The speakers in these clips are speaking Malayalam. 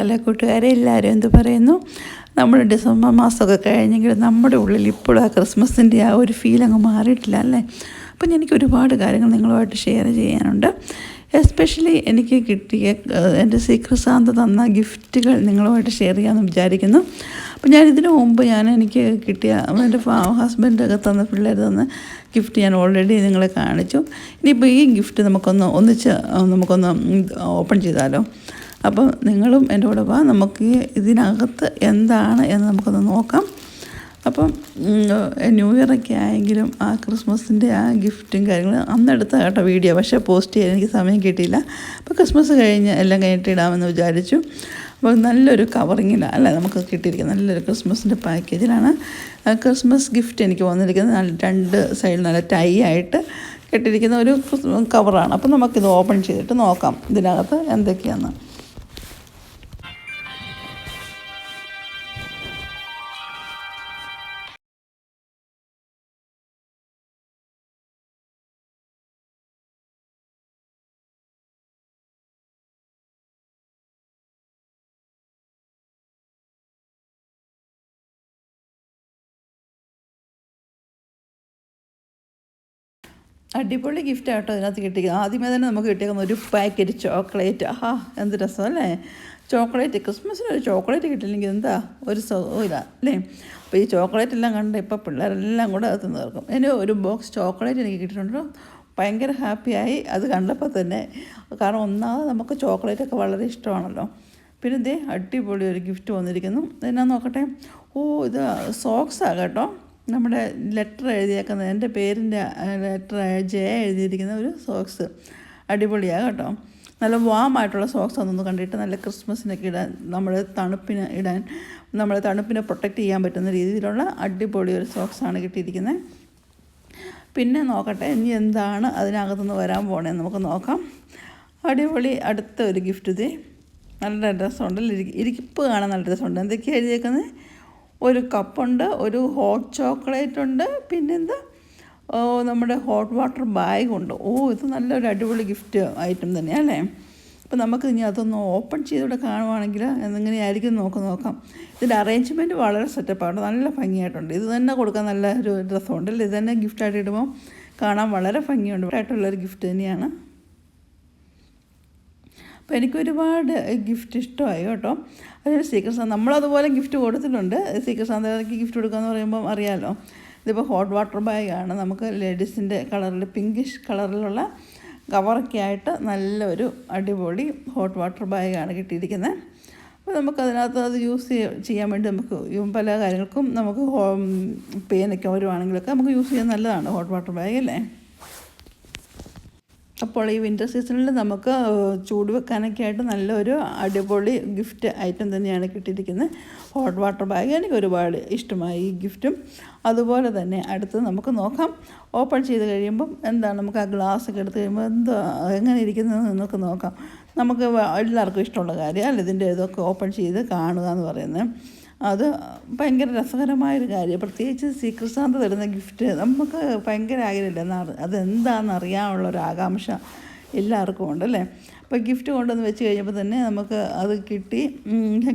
അല്ല? കൂട്ടുകാരെ എല്ലാവരും എന്ത് പറയുന്നു? നമ്മൾ ഡിസംബർ മാസമൊക്കെ കഴിഞ്ഞെങ്കിലും നമ്മുടെ ഉള്ളിൽ ഇപ്പോഴും ആ ക്രിസ്മസിന്റെ ആ ഒരു ഫീൽ അങ്ങ് മാറിയിട്ടില്ല അല്ലേ? അപ്പം എനിക്ക് ഒരുപാട് കാര്യങ്ങൾ നിങ്ങളുമായിട്ട് ഷെയർ ചെയ്യാനുണ്ട്. എസ്പെഷ്യലി എനിക്ക് കിട്ടിയ എന്റെ സീക്രസാന്ത തന്ന ഗിഫ്റ്റുകൾ നിങ്ങളുമായിട്ട് ഷെയർ ചെയ്യാമെന്ന് വിചാരിക്കുന്നു. അപ്പം ഞാൻ ഇതിനു മുമ്പ് ഞാൻ എനിക്ക് കിട്ടിയ എന്റെ ഹസ്ബൻഡൊക്കെ തന്ന പിള്ളേർ തന്ന ഗിഫ്റ്റ് ഞാൻ ഓൾറെഡി നിങ്ങളെ കാണിച്ചു. ഇനിയിപ്പോൾ ഈ ഗിഫ്റ്റ് നമുക്കൊന്ന് ഒന്നിച്ച് നമുക്കൊന്ന് ഓപ്പൺ ചെയ്താലോ? അപ്പം നിങ്ങളും എന്റെ കൂടെ വാ. നമുക്ക് ഇതിനകത്ത് എന്താണ് എന്ന് നമുക്കൊന്ന് നോക്കാം. അപ്പം ന്യൂ ഇയറൊക്കെ ആയെങ്കിലും ആ ക്രിസ്മസിന്റെ ആ ഗിഫ്റ്റും കാര്യങ്ങളും അന്നെടുത്ത കേട്ടോ വീഡിയോ. പക്ഷേ പോസ്റ്റ് ചെയ്യാൻ എനിക്ക് സമയം കിട്ടിയില്ല. അപ്പോൾ ക്രിസ്മസ് കഴിഞ്ഞ് എല്ലാം കഴിഞ്ഞിട്ട് ഇടാമെന്ന് വിചാരിച്ചു. അപ്പോൾ നല്ലൊരു കവറിങ്ങിലാണ് അല്ലേ? നമുക്ക് കിട്ടിയിരിക്കുന്നത് നല്ലൊരു ക്രിസ്മസിന്റെ പാക്കേജിലാണ്. ക്രിസ്മസ് ഗിഫ്റ്റ് എനിക്ക് വന്നിരിക്കുന്നത് നല്ല രണ്ട് സൈഡിൽ നല്ല ടൈ ആയിട്ട് കെട്ടിയിരിക്കുന്ന ഒരു കവറാണ്. അപ്പോൾ നമുക്കിത് ഓപ്പൺ ചെയ്തിട്ട് നോക്കാം ഇതിനകത്ത് എന്തൊക്കെയാണെന്ന് അടിപൊളി ഗിഫ്റ്റ് ആട്ടോ ഇതിനകത്ത് കിട്ടിയിരിക്കുന്നത് ആദ്യമേ തന്നെ നമുക്ക് കിട്ടിയേക്കുന്ന ഒരു പാക്കറ്റ് ചോക്ലേറ്റ് ആഹാ എന്ത് രസം അല്ലേ? ചോക്ലേറ്റ് ക്രിസ്മസിന് ഒരു ചോക്ലേറ്റ് കിട്ടില്ലെങ്കിൽ എന്താ? ഒരു സുഖമില്ല അല്ലേ? അപ്പോൾ ഈ ചോക്ലേറ്റ് എല്ലാം കണ്ട് ഇപ്പോൾ പിള്ളേരെല്ലാം കൂടെ അത് തീർക്കും ഇനി ഒരു ബോക്സ് ചോക്ലേറ്റ് എനിക്ക് കിട്ടിയിട്ടുണ്ടോ ഭയങ്കര ഹാപ്പിയായി അത് കണ്ടപ്പോൾ തന്നെ കാരണം ഒന്നാമത് നമുക്ക് ചോക്ലേറ്റ് ഒക്കെ വളരെ ഇഷ്ടമാണല്ലോ. പിന്നെ ഇതേ അടിപൊളി ഒരു ഗിഫ്റ്റ് വന്നിരിക്കുന്നു. എന്നാ നോക്കട്ടെ? ഓ ഇത് സോക്സാണ് കേട്ടോ. നമ്മുടെ ലെറ്റർ എഴുതിയേക്കുന്നത് എന്റെ പേരിന്റെ ലെറ്റർ ജെ എഴുതിയിരിക്കുന്ന ഒരു സോക്സ് അടിപൊളിയാണ് കേട്ടോ. നല്ല വാമായിട്ടുള്ള സോക്സ് ഒന്നൊന്ന് കണ്ടിട്ട് നല്ല ക്രിസ്മസിനൊക്കെ ഇടാൻ നമ്മുടെ തണുപ്പിന് ഇടാൻ നമ്മളെ തണുപ്പിനെ പ്രൊട്ടക്റ്റ് ചെയ്യാൻ പറ്റുന്ന രീതിയിലുള്ള അടിപൊളി ഒരു സോക്സാണ് കിട്ടിയിരിക്കുന്നത് പിന്നെ നോക്കട്ടെ ഇനി എന്താണ് അതിനകത്തുനിന്ന് വരാൻ പോണേന്ന് നമുക്ക് നോക്കാം. അടിപൊളി അടുത്ത ഒരു ഗിഫ്റ്റ് ഇത്. നല്ല രസമുണ്ട് ഇരി- ഇരിപ്പ് കാണാൻ നല്ല രസമുണ്ട്. എന്തൊക്കെയാണ് എഴുതിയേക്കുന്നത് ഒരു കപ്പുണ്ട് ഒരു ഹോട്ട് ചോക്ലേറ്റ് ഉണ്ട് പിന്നെന്താ നമ്മുടെ ഹോട്ട് വാട്ടർ ബാഗുണ്ട് ഓ ഇത് നല്ലൊരു അടിപൊളി ഗിഫ്റ്റ് ഐറ്റം തന്നെയല്ലേ അപ്പോൾ നമുക്ക് ഇനി അതൊന്ന് ഓപ്പൺ ചെയ്തുകൂടെ കാണുവാണെങ്കിൽ എങ്ങനെയായിരിക്കും നോക്ക് നോക്കാം. ഇതിന്റെ അറേഞ്ച്മെന്റ് വളരെ സെറ്റപ്പാണ് നല്ല ഭംഗിയായിട്ടുണ്ട്. ഇത് തന്നെ കൊടുക്കാൻ നല്ല ഒരു രസമുണ്ട് അല്ലേ? ഇത് തന്നെ ഗിഫ്റ്റായിട്ട് ഇടുമ്പോൾ കാണാൻ വളരെ ഭംഗിയുണ്ട്. ആയിട്ടുള്ളൊരു ഗിഫ്റ്റ് തന്നെയാണ്. അപ്പോൾ എനിക്ക് ഒരുപാട് ഗിഫ്റ്റ് ഇഷ്ടമായി കേട്ടോ. അതൊരു സീക്രട്ട് നമ്മളതുപോലെ ഗിഫ്റ്റ് കൊടുത്തിട്ടുണ്ട്. സീക്രട്ട് ഗിഫ്റ്റ് കൊടുക്കാന്ന് പറയുമ്പം അറിയാമല്ലോ ഇതിപ്പോൾ ഹോട്ട് വാട്ടർ ബാഗ് ആണ്. നമുക്ക് ലേഡീസിന്റെ കളറിൽ പിങ്കിഷ് കളറിലുള്ള കവറൊക്കെ ആയിട്ട് നല്ലൊരു അടിപൊളി ഹോട്ട് വാട്ടർ ബാഗാണ് കിട്ടിയിരിക്കുന്നത് അപ്പോൾ നമുക്കതിനകത്ത് അത് യൂസ് ചെയ്യാൻ വേണ്ടി നമുക്ക് പല കാര്യങ്ങൾക്കും നമുക്ക് പെയിനൊക്കെ വരുവാണെങ്കിലൊക്കെ നമുക്ക് യൂസ് ചെയ്യാൻ നല്ലതാണ് ഹോട്ട് വാട്ടർ ബാഗ് അല്ലേ? അപ്പോൾ ഈ വിന്റർ സീസണിൽ നമുക്ക് ചൂട് വെക്കാനൊക്കെ ആയിട്ട് നല്ലൊരു അടിപൊളി ഗിഫ്റ്റ് ഐറ്റം തന്നെയാണ് കിട്ടിയിരിക്കുന്നത് ഹോട്ട് വാട്ടർ ബാഗ് എനിക്ക് ഒരുപാട് ഇഷ്ടമായി ഈ ഗിഫ്റ്റും അതുപോലെ തന്നെ അടുത്ത് നമുക്ക് നോക്കാം. ഓപ്പൺ ചെയ്ത് കഴിയുമ്പം എന്താണ് നമുക്ക് ആ ഗ്ലാസ് ഒക്കെ എടുത്ത് കഴിയുമ്പോൾ എന്താ എങ്ങനെ ഇരിക്കുന്നത് നമുക്ക് നോക്കാം. നമുക്ക് എല്ലാവർക്കും ഇഷ്ടമുള്ള കാര്യം അല്ല ഇതിന്റെ ഇതൊക്കെ ഓപ്പൺ ചെയ്ത് കാണുക എന്ന് പറയുന്നത് അത് ഭയങ്കര രസകരമായൊരു കാര്യം. പ്രത്യേകിച്ച് ശ്രീകൃഷ്ണാന്ത തരുന്ന ഗിഫ്റ്റ് നമുക്ക് ഭയങ്കര ആഗ്രഹമില്ല. അതെന്താണെന്ന് അറിയാനുള്ള ഒരു ആകാംക്ഷ എല്ലാവർക്കും ഉണ്ടല്ലേ അപ്പോൾ ഗിഫ്റ്റ് കൊണ്ടുവന്ന് വെച്ച് കഴിഞ്ഞപ്പോൾ തന്നെ നമുക്ക് അത് കിട്ടി.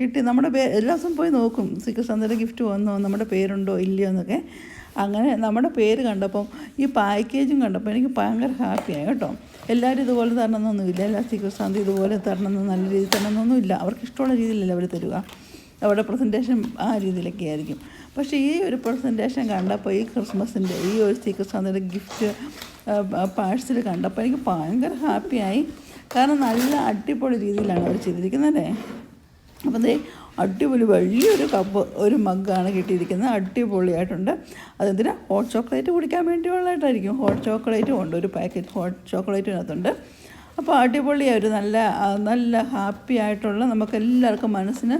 കിട്ടി. നമ്മുടെ പേ എല്ലാ ദിവസവും പോയി നോക്കും ശ്രീകൃഷ്ണാന്തയുടെ ഗിഫ്റ്റ് വന്നോ നമ്മുടെ പേരുണ്ടോ ഇല്ലയോ എന്നൊക്കെ. അങ്ങനെ നമ്മുടെ പേര് കണ്ടപ്പം ഈ പാക്കേജും കണ്ടപ്പോൾ എനിക്ക് ഭയങ്കര ഹാപ്പിയായി കേട്ടോ. എല്ലാവരും ഇതുപോലെ തരണമെന്നൊന്നുമില്ല. എല്ലാ ശ്രീകൃഷ്ണാന്തി ഇതുപോലെ തരണമെന്ന് നല്ല രീതിയിൽ തരണമെന്നൊന്നുമില്ല. അവർക്ക് ഇഷ്ടമുള്ള രീതിയിലല്ല അവർ തരിക. അവിടെ പ്രസന്റേഷൻ ആ രീതിയിലൊക്കെ ആയിരിക്കും. പക്ഷേ ഈ ഒരു പ്രസന്റേഷൻ കണ്ടപ്പോൾ ഈ ക്രിസ്മസിന്റെ ഈ ഒരു സാന്തിയുടെ ഗിഫ്റ്റ് പാഴ്സൽ കണ്ടപ്പോൾ എനിക്ക് ഭയങ്കര ഹാപ്പിയായി കാരണം നല്ല അടിപൊളി രീതിയിലാണ് അവർ ചെയ്തിരിക്കുന്നത്. അപ്പം ദേ അടിപൊളി വലിയൊരു കപ്പ് ഒരു മഗ്ഗാണ് കിട്ടിയിരിക്കുന്നത്. അടിപൊളിയായിട്ടുണ്ട്. അതെന്തിനാ? ഹോട്ട് ചോക്ലേറ്റ് കുടിക്കാൻ വേണ്ടി ഉള്ളതായിട്ടായിരിക്കും ഹോട്ട് ചോക്ലേറ്റും ഉണ്ട്. ഒരു പാക്കറ്റ് ഹോട്ട് ചോക്ലേറ്റിനകത്തുണ്ട് അപ്പോൾ അടിപൊളിയായ ഒരു നല്ല നല്ല ഹാപ്പി ആയിട്ടുള്ള നമുക്ക് എല്ലാവർക്കും മനസ്സിന്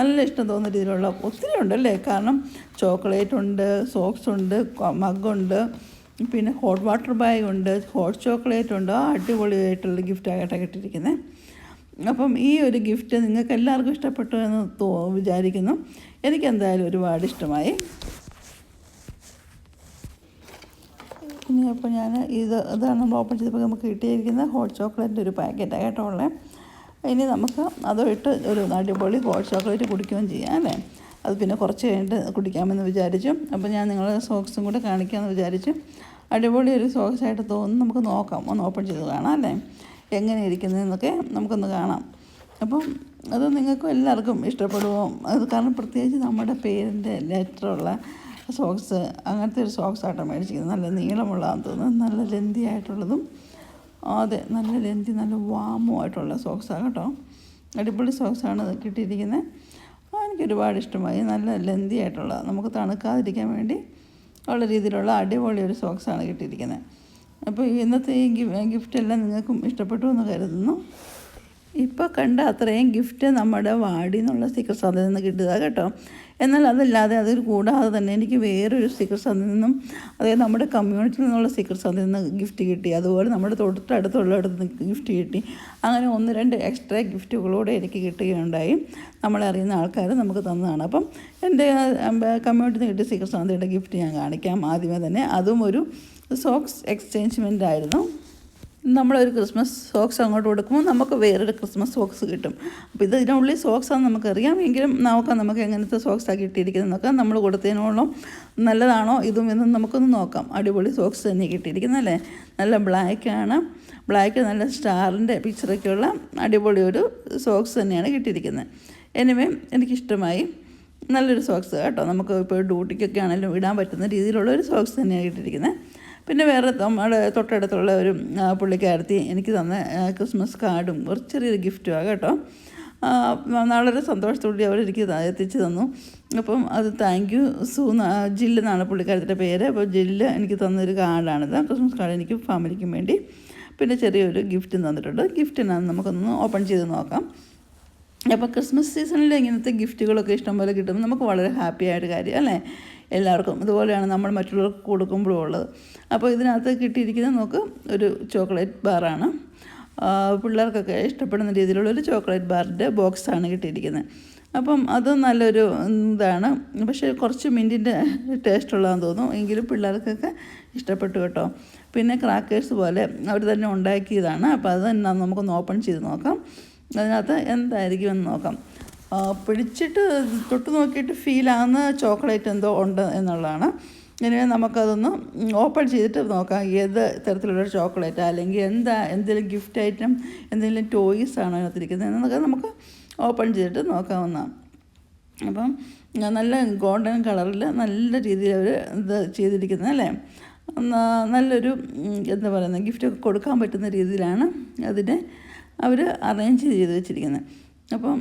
നല്ല ഇഷ്ടം തോന്നുന്ന രീതിയിലുള്ള ഒത്തിരി ഉണ്ടല്ലേ? കാരണം ചോക്ലേറ്റ് ഉണ്ട് സോക്സ് ഉണ്ട് മഗ്ഗുണ്ട് പിന്നെ ഹോട്ട് വാട്ടർ ബാഗ് ഉണ്ട് ഹോട്ട് ചോക്ലേറ്റ് ഉണ്ട്. ആ അടിപൊളിയായിട്ടുള്ള ഗിഫ്റ്റായിട്ടാണ് കിട്ടിയിരിക്കുന്നത് അപ്പം ഈ ഒരു ഗിഫ്റ്റ് നിങ്ങൾക്ക് എല്ലാവർക്കും ഇഷ്ടപ്പെട്ടു എന്ന് തോ വിചാരിക്കുന്നു. എനിക്ക് എന്തായാലും ഒരുപാട് ഇഷ്ടമായി. ഇനി അപ്പോൾ ഞാൻ ഇത് ഇതാണ് നമ്മൾ ഓപ്പൺ ചെയ്തപ്പോൾ നമുക്ക് കിട്ടിയിരിക്കുന്ന ഹോട്ട് ചോക്ലേറ്റിന്റെ ഒരു പാക്കറ്റാണ് കേട്ടോ ഉള്ളത് ഇനി നമുക്ക് അതുമായിട്ട് ഒരു അടിപൊളി ഹോട്ട് ചോക്ലേറ്റ് കുടിക്കുകയും ചെയ്യാം അല്ലേ? അത് പിന്നെ കുറച്ച് കഴിഞ്ഞിട്ട് കുടിക്കാമെന്ന് വിചാരിച്ചു. അപ്പോൾ ഞാൻ നിങ്ങളെ സോക്സും കൂടെ കാണിക്കാമെന്ന് വിചാരിച്ചു. അടിപൊളി ഒരു സോക്സ് ആയിട്ട് തോന്നുന്നു. നമുക്ക് നോക്കാം. ഒന്ന് ഓപ്പൺ ചെയ്ത് കാണാം അല്ലേ? എങ്ങനെ ഇരിക്കുന്നതെന്നൊക്കെ നമുക്കൊന്ന് കാണാം. അപ്പം അത് നിങ്ങൾക്കും എല്ലാവർക്കും ഇഷ്ടപ്പെടുമോ? അത് കാരണം പ്രത്യേകിച്ച് നമ്മുടെ പേരിന്റെ ലെറ്ററുള്ള സോക്സ് അങ്ങനത്തെ ഒരു സോക്സ് ആട്ടോ മേടിച്ചിരിക്കുന്നത്. നല്ല നീളമുള്ളതാണെന്ന് തോന്നുന്നു. നല്ല ലെന്തി ആയിട്ടുള്ളതും അതെ. നല്ല ലെന്തി നല്ല വാമുമായിട്ടുള്ള സോക്സാണ് കേട്ടോ. അടിപൊളി സോക്സാണ് കിട്ടിയിരിക്കുന്നത് എനിക്ക് ഒരുപാട് ഇഷ്ടമായി. നല്ല ലെന്തി ആയിട്ടുള്ള നമുക്ക് തണുക്കാതിരിക്കാൻ വേണ്ടി ഉള്ള രീതിയിലുള്ള അടിപൊളി ഒരു സോക്സാണ് കിട്ടിയിരിക്കുന്നത് അപ്പോൾ ഇന്നത്തെ ഈ ഗിഫ്റ്റ് എല്ലാം നിങ്ങൾക്കും ഇഷ്ടപ്പെട്ടു എന്ന് കരുതുന്നു. ഇപ്പോൾ കണ്ട അത്രയും ഗിഫ്റ്റ് നമ്മുടെ വാടി എന്നുള്ള സ്റ്റിക്കർ സന്ധിൽ നിന്ന് കിട്ടുക കേട്ടോ. എന്നാൽ അതല്ലാതെ അതിൽ കൂടാതെ തന്നെ എനിക്ക് വേറൊരു സ്റ്റിക്കർ അതിൽ നിന്നും അതായത് നമ്മുടെ കമ്മ്യൂണിറ്റിയിൽ നിന്നുള്ള സ്റ്റിക്കർ അതിൽ നിന്ന് ഗിഫ്റ്റ് കിട്ടി. അതുപോലെ നമ്മുടെ തൊട്ടടുത്തുള്ളടത്ത് നിന്ന് ഗിഫ്റ്റ് കിട്ടി. അങ്ങനെ ഒന്ന് രണ്ട് എക്സ്ട്രാ ഗിഫ്റ്റുകളൂടെ എനിക്ക് കിട്ടുകയുണ്ടായി. നമ്മളെ അറിയുന്ന ആൾക്കാർ നമുക്ക് തന്നതാണ്. അപ്പം എന്റെ കമ്മ്യൂണിറ്റിയിൽ നിന്ന് കിട്ടിയ സ്റ്റിക്കർ സന്ധിയുടെ ഗിഫ്റ്റ് ഞാൻ കാണിക്കാം ആദ്യമേ തന്നെ. അതും ഒരു സോക്സ് എക്സ്ചേഞ്ച്മെന്റ് ആയിരുന്നു. നമ്മളൊരു ക്രിസ്മസ് സോക്സ് അങ്ങോട്ട് കൊടുക്കുമ്പോൾ നമുക്ക് വേറൊരു ക്രിസ്മസ് സോക്സ് കിട്ടും. അപ്പോൾ ഇത് ഇതിനുള്ളിൽ സോക്സ് ആണെന്ന് നമുക്കറിയാം. എങ്കിലും നോക്കാം നമുക്ക് എങ്ങനത്തെ സോക്സാണ് കിട്ടിയിരിക്കുന്നതെന്നൊക്കെ നമ്മൾ കൊടുത്തതിനോളം നല്ലതാണോ ഇതും ഇതും നമുക്കൊന്ന് നോക്കാം. അടിപൊളി സോക്സ് തന്നെ കിട്ടിയിരിക്കുന്നത് അല്ലേ? നല്ല ബ്ലാക്കാണ് ബ്ലാക്ക് നല്ല സ്റ്റാറിന്റെ പിക്ചറൊക്കെയുള്ള അടിപൊളി ഒരു സോക്സ് തന്നെയാണ് കിട്ടിയിരിക്കുന്നത്. എനിവേ എനിക്കിഷ്ടമായി. നല്ലൊരു സോക്സ് കേട്ടോ. നമുക്ക് ഇപ്പോൾ ഡ്യൂട്ടിക്കൊക്കെ ആണെങ്കിലും ഇടാൻ പറ്റുന്ന രീതിയിലുള്ള ഒരു സോക്സ് തന്നെയാണ് കിട്ടിയിരിക്കുന്നത്. പിന്നെ വേറെ നമ്മുടെ തൊട്ടടുത്തുള്ള ഒരു പുള്ളിക്കാരത്തി എനിക്ക് തന്ന ക്രിസ്മസ് കാർഡും ഒരു ചെറിയൊരു ഗിഫ്റ്റുമാണ് കേട്ടോ. വളരെ സന്തോഷത്തോടെ അവർ എനിക്ക് എത്തിച്ച് തന്നു. അപ്പം അത് താങ്ക് യു സൂ ജില്ല് എന്നാണ് പുള്ളിക്കാരത്തിന്റെ പേര്. അപ്പോൾ ജില്ല് എനിക്ക് തന്നൊരു കാർഡാണിത്. ക്രിസ്മസ് കാർഡ് എനിക്ക് ഫാമിലിക്കും വേണ്ടി പിന്നെ ചെറിയൊരു ഗിഫ്റ്റും തന്നിട്ടുണ്ട്. ഗിഫ്റ്റിനാണ് നമുക്കൊന്ന് ഓപ്പൺ ചെയ്ത് നോക്കാം. അപ്പോൾ ക്രിസ്മസ് സീസണിൽ ഇങ്ങനത്തെ ഗിഫ്റ്റുകളൊക്കെ ഇഷ്ടംപോലെ കിട്ടുമ്പോൾ നമുക്ക് വളരെ ഹാപ്പി ആയിട്ട് കാര്യം അല്ലേ? എല്ലാവർക്കും ഇതുപോലെയാണ് നമ്മൾ മറ്റുള്ളവർക്ക് കൊടുക്കുമ്പോഴും ഉള്ളത് അപ്പോൾ ഇതിനകത്ത് കിട്ടിയിരിക്കുന്നത് നമുക്ക് ഒരു ചോക്ലേറ്റ് ബാറാണ്. പിള്ളേർക്കൊക്കെ ഇഷ്ടപ്പെടുന്ന രീതിയിലുള്ള ഒരു ചോക്ലേറ്റ് ബാറിന്റെ ബോക്സാണ് കിട്ടിയിരിക്കുന്നത്. അപ്പം അത് നല്ലൊരു ഇതാണ്. പക്ഷേ കുറച്ച് മിന്റിന്റെ ടേസ്റ്റ് ഉള്ളതാന്ന് തോന്നുന്നു. എങ്കിലും പിള്ളേർക്കൊക്കെ ഇഷ്ടപ്പെട്ടു കേട്ടോ. പിന്നെ ക്രാക്കേഴ്സ് പോലെ അവർ തന്നെ ഉണ്ടാക്കിയതാണ്. അപ്പോൾ അത് തന്നെ നമുക്കൊന്ന് ഓപ്പൺ ചെയ്ത് നോക്കാം. അതിനകത്ത് എന്തായിരിക്കുമെന്ന് നോക്കാം. പിടിച്ചിട്ട് തൊട്ട് നോക്കിയിട്ട് ഫീലാകുന്ന ചോക്ലേറ്റ് എന്തോ ഉണ്ട് എന്നുള്ളതാണ്. ഇനി നമുക്കതൊന്ന് ഓപ്പൺ ചെയ്തിട്ട് നോക്കാം. ഏത് തരത്തിലുള്ള ചോക്ലേറ്റ് അല്ലെങ്കിൽ എന്താ എന്തെങ്കിലും ഗിഫ്റ്റ് ഐറ്റം എന്തെങ്കിലും ടോയ്സ് ആണോ അതിനകത്തിരിക്കുന്നത് എന്നൊക്കെ നമുക്ക് ഓപ്പൺ ചെയ്തിട്ട് നോക്കാവുന്നതാണ്. അപ്പം നല്ല ഗോൾഡൻ കളറിൽ നല്ല രീതിയിൽ അവർ ഇത് ചെയ്തിരിക്കുന്നത് അല്ലേ? നല്ലൊരു എന്താ പറയുന്നത് ഗിഫ്റ്റൊക്കെ കൊടുക്കാൻ പറ്റുന്ന രീതിയിലാണ് അതിനെ അവർ അറേഞ്ച് ചെയ്ത് വെച്ചിരിക്കുന്നത്. അപ്പം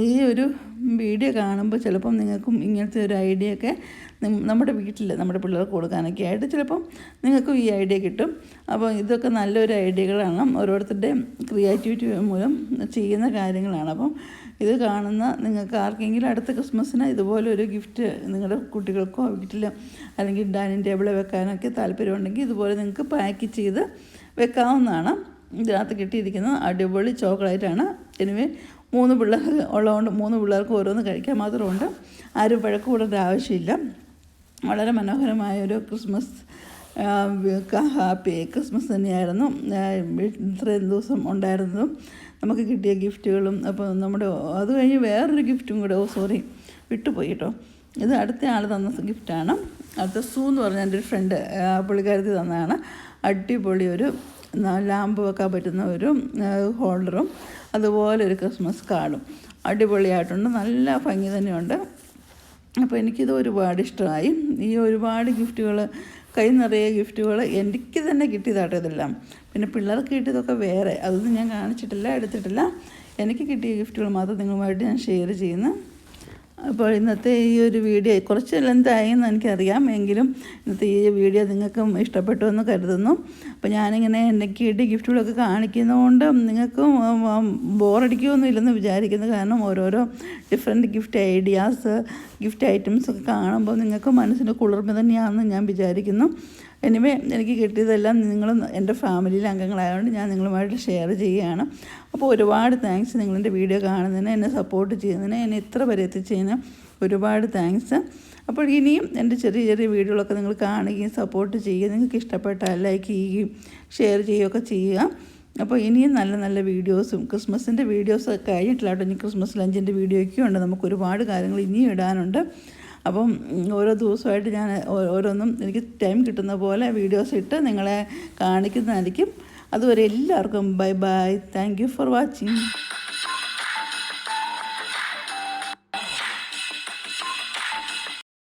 ഈ ഒരു വീഡിയോ കാണുമ്പോൾ ചിലപ്പം നിങ്ങൾക്കും ഇങ്ങനത്തെ ഒരു ഐഡിയ ഒക്കെ നമ്മുടെ വീട്ടിൽ നമ്മുടെ പിള്ളേർക്ക് കൊടുക്കാനൊക്കെ ആയിട്ട് ചിലപ്പം നിങ്ങൾക്കും ഈ ഐഡിയ കിട്ടും. അപ്പോൾ ഇതൊക്കെ നല്ലൊരു ഐഡിയകളാണ് ഓരോരുത്തരുടെയും ക്രിയേറ്റിവിറ്റി മൂലം ചെയ്യുന്ന കാര്യങ്ങളാണ്. അപ്പം ഇത് കാണുന്ന നിങ്ങൾക്ക് ആർക്കെങ്കിലും അടുത്ത ക്രിസ്മസിന് ഇതുപോലെ ഒരു ഗിഫ്റ്റ് നിങ്ങളുടെ കുട്ടികൾക്കോ വീട്ടിൽ അല്ലെങ്കിൽ ഡൈനിങ് ടേബിളിൽ വെക്കാനൊക്കെ താല്പര്യമുണ്ടെങ്കിൽ ഇതുപോലെ നിങ്ങൾക്ക് പാക്ക് ചെയ്ത് വെക്കാവുന്നതാണ്. ഇതിനകത്ത് കിട്ടിയിരിക്കുന്നത് അടിപൊളി ചോക്ലേറ്റാണ്. എനിവേ മൂന്ന് പിള്ളേർ ഉള്ളതുകൊണ്ട് മൂന്ന് പിള്ളേർക്ക് ഓരോന്ന് കഴിക്കാൻ മാത്രമുണ്ട്. ആരും പഴക്കം കൂടേണ്ട ആവശ്യമില്ല. വളരെ മനോഹരമായ ഒരു ക്രിസ്മസ് ഹാപ്പി ക്രിസ്മസ് തന്നെയായിരുന്നു. ഇത്രയും ദിവസം ഉണ്ടായിരുന്നതും നമുക്ക് കിട്ടിയ ഗിഫ്റ്റുകളും അപ്പോൾ നമ്മുടെ അത് കഴിഞ്ഞ് വേറൊരു ഗിഫ്റ്റും കൂടെ ഓ സോറി വിട്ടുപോയി കേട്ടോ. ഇത് അടുത്ത ആൾ തന്ന ഗിഫ്റ്റാണ്. അടുത്ത സൂ എന്ന് പറഞ്ഞ എന്റെ ഒരു ഫ്രണ്ട് പുള്ളിക്കാരത്തി തന്നതാണ്. അടിപൊളി ഒരു ലാമ്പ് വെക്കാൻ പറ്റുന്ന ഒരു ഹോൾഡറും അതുപോലെ ഒരു ക്രിസ്മസ് കാർഡും അടിപൊളിയായിട്ടുണ്ട് നല്ല ഭംഗി തന്നെയുണ്ട്. അപ്പോൾ എനിക്കിത് ഒരുപാട് ഇഷ്ടമായി. ഈ ഒരുപാട് ഗിഫ്റ്റുകൾ കൈ നിറയെ ഗിഫ്റ്റുകൾ എനിക്ക് തന്നെ കിട്ടിയതാട്ടോ ഇതെല്ലാം. പിന്നെ പിള്ളേർക്ക് കിട്ടിയതൊക്കെ വേറെ. അതൊന്നും ഞാൻ കാണിച്ചിട്ടില്ല എടുത്തിട്ടില്ല. എനിക്ക് കിട്ടിയ ഗിഫ്റ്റുകൾ മാത്രം നിങ്ങളുമായിട്ട് ഞാൻ ഷെയർ ചെയ്യുന്നു. അപ്പോൾ ഇന്നത്തെ ഈ ഒരു വീഡിയോ കുറച്ച് ലെന്തായി എന്ന് എനിക്കറിയാം. എങ്കിലും ഇന്നത്തെ ഈ വീഡിയോ നിങ്ങൾക്കും ഇഷ്ടപ്പെട്ടു എന്ന് കരുതുന്നു. അപ്പോൾ ഞാനിങ്ങനെ എനിക്ക് കിട്ടിയ ഗിഫ്റ്റുകളൊക്കെ കാണിക്കുന്നതുകൊണ്ട് നിങ്ങൾക്കും ബോറടിക്കുമൊന്നുമില്ലെന്ന് വിചാരിക്കുന്നു. കാരണം ഓരോരോ different gift ideas gift items ഒക്കെ കാണുമ്പോൾ നിങ്ങൾക്ക് മനസ്സിന് കുളിർമ തന്നെയാണെന്ന് ഞാൻ വിചാരിക്കുന്നു. എനിവേ എനിക്ക് കിട്ടിയതെല്ലാം നിങ്ങൾ എന്റെ ഫാമിലിയിലെ അംഗങ്ങളായതുകൊണ്ട് ഞാൻ നിങ്ങളുമായിട്ട് ഷെയർ ചെയ്യുകയാണ്. അപ്പോൾ ഒരുപാട് താങ്ക്സ് നിങ്ങളെന്റെ വീഡിയോ കാണുന്നതിന് എന്നെ സപ്പോർട്ട് ചെയ്യുന്നതിന് എന്നെ ഇത്ര വരെ എത്തിച്ചതിന് ഒരുപാട് താങ്ക്സ് അപ്പോൾ ഇനിയും എന്റെ ചെറിയ ചെറിയ വീഡിയോകളൊക്കെ നിങ്ങൾ കാണുകയും സപ്പോർട്ട് ചെയ്യുകയും നിങ്ങൾക്ക് ഇഷ്ടപ്പെട്ടാൽ ലൈക്ക് ചെയ്യുകയും ഷെയർ ചെയ്യുകയൊക്കെ ചെയ്യുക. അപ്പോൾ ഇനിയും നല്ല നല്ല വീഡിയോസും ക്രിസ്മസിന്റെ വീഡിയോസ് ഒക്കെ കഴിഞ്ഞിട്ടില്ല കേട്ടോ. ഇനി ക്രിസ്മസ് ലഞ്ചിന്റെ വീഡിയോയൊക്കെ ഉണ്ട്. നമുക്ക് ഒരുപാട് കാര്യങ്ങൾ ഇനിയും ഇടാനുണ്ട്. അപ്പം ഓരോ ദിവസമായിട്ട് ഞാൻ ഓരോന്നും എനിക്ക് ടൈം കിട്ടുന്ന പോലെ വീഡിയോസ് ഇട്ട് നിങ്ങളെ കാണിക്കുന്നതായിരിക്കും. അതുവരെ എല്ലാവർക്കും bye bye. Thank you for watching